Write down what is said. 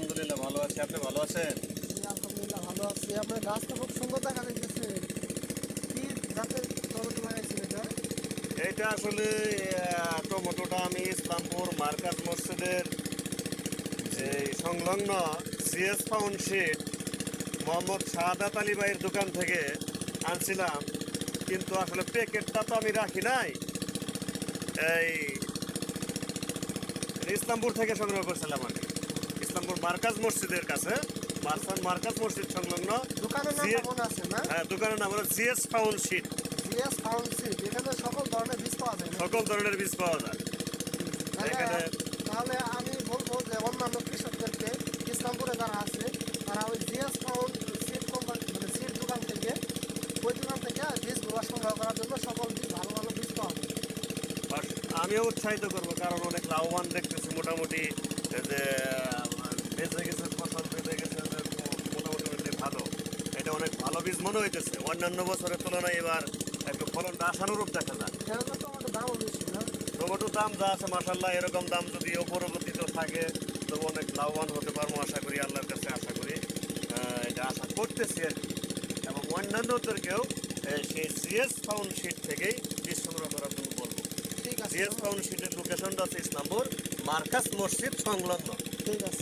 আপনি ভালো আছেন? আলহামদুলিল্লাহ ভালো আছি। আপনার গাছটা খুব সুন্দর দেখা যাইতেছে। কি জাতের টমেটো লাগাইছেন এটা? এইটা আসলে টমেটোটা আমি ইসলামপুর মার্কাজ মসজিদের যে সংলগ্ন সিএস টাউনশিপ মোহাম্মদ শাহাদাত আলী ভাইয়ের দোকান থেকে আনছিলাম। কিন্তু আসলে প্যাকেটটা তো আমি রাখি নাই। এই ইসলামপুর থেকে সংগ্রহ করছিলাম আমি। মার্কাজ মসজিদের কাছে মার্সান মার্কাজ মসজিদ সংলগ্ন দোকানের নাম আছে না? হ্যাঁ দোকানের নাম হলো জিএস টাউনশিপ জিএস ফাউন্ডশিপ এখানে সকল ধরনের বীজ পাওয়া যায়? সকল ধরনের বীজ পাওয়া যায়। এখানে- তাহলে আমি বলব যে অন্যান্য কৃষকদেরকে ইসলামপুরে যারা আছে তারা ওই জিএস ফাউন্ড সিড কোম্পানি মানে দোকান থেকে ওই দোকান থেকে বীজগুলো সংগ্রহ করার জন্য সকল বীজ ভালো ভালো বীজ পাওয়া যায়। আমিও উৎসাহিত করব কারণ অনেক লাভবান দেখতেছি মোটামুটি যে আহ, বেঁচে গেছে ফসল বেঁচে গেছে যে মোটামুটি অনেক ভালো এটা অনেক ভালো বীজ মনে হইতেছে। অন্যান্য বছরের তুলনায় এবার একটু ফলনটা আশানুরূপ দেখা যায়। টমেটোর দাম যা আছে মাসাল্লাহ এরকম দাম যদি পরবর্তীতে থাকে তো অনেক লাভবান হতে পারব আশা করি আল্লাহর কাছে আশা করি। এটা আশা করতেছি আর এবং অন্যান্যদেরকেও সেই সিএস ফাউন্ডশিট থেকেই বীজ সংগ্রহ করার জন্য বলব। ঠিক আছে। জিএস ফাউন্ডশিটের লোকেশনটা হচ্ছে ইসলামপুর মার্কাস মসজিদ সংলগ্ন। ঠিক আছে।